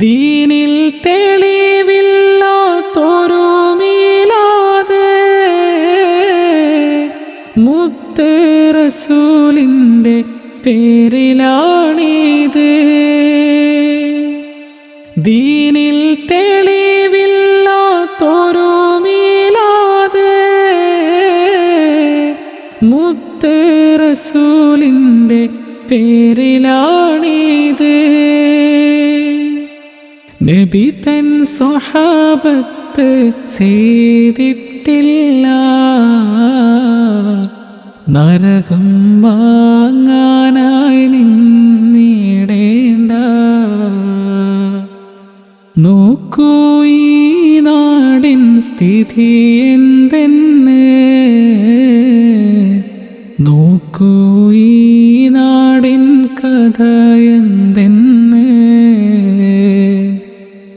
ദീനിൽ തെളിവില്ലാത്തൊരു മീലാത് മുത്ത് റസൂലിന്റെ പേരിലാണിത്. ദീനിൽ തെളിവില്ലാത്തൊരു മീലാത് മുത്ത് റസൂലിന്റെ പേരിലാണിത്. നബി തൻ സ്വഹാബത്ത് ചെയ്തിട്ടില്ല. നരകം വാങ്ങാനായി നിന്നിടേണ്ട. നോക്കൂ ഈ നാടിൻ സ്ഥിതി എന്തെന്ന്. നോക്കൂ ഈ നാടിൻ കഥ എന്ന്